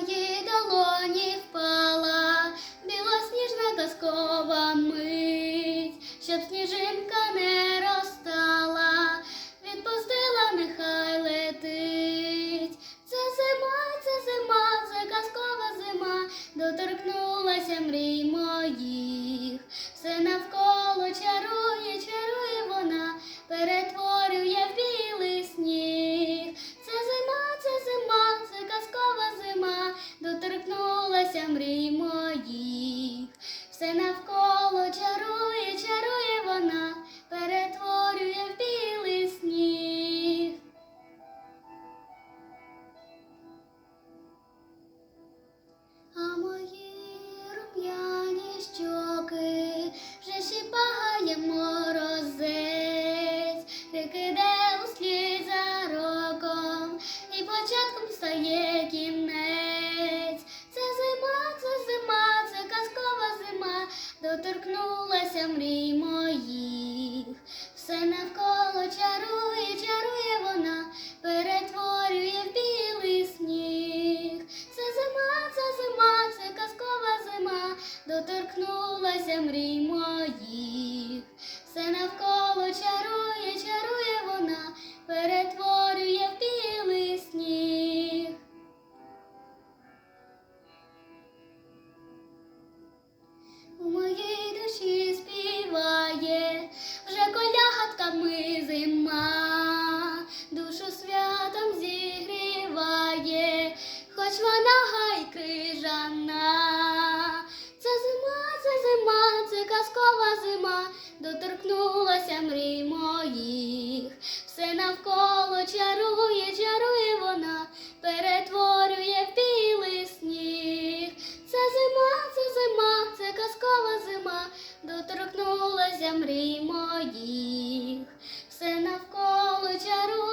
мої долоні впала білосніжна казкова мить, щоб сніжинка не розстала, відпустила, нехай летить. Це зима, це зима, це казкова зима, доторкнулася мрій моїх. Все навколо чарує, чарує вона, перетворює в білий сніг. А мої рум'яні щоки вже сіпає морозець, прикиде услід за роком, і початком стає кінець. Доторкнулася мрій моїх. Все навколо чарує, чарує вона, перетворює в білий сніг. Це зима, це зима, це казкова зима, доторкнулася мрій моїх. Все навколо чарує, чарує доторкнулася мрій моїх, все навколо чарує, чарує вона, перетворює в білий сніг. Це зима, це зима, це казкова зима, доторкнулася мрій моїх, все навколо чарує.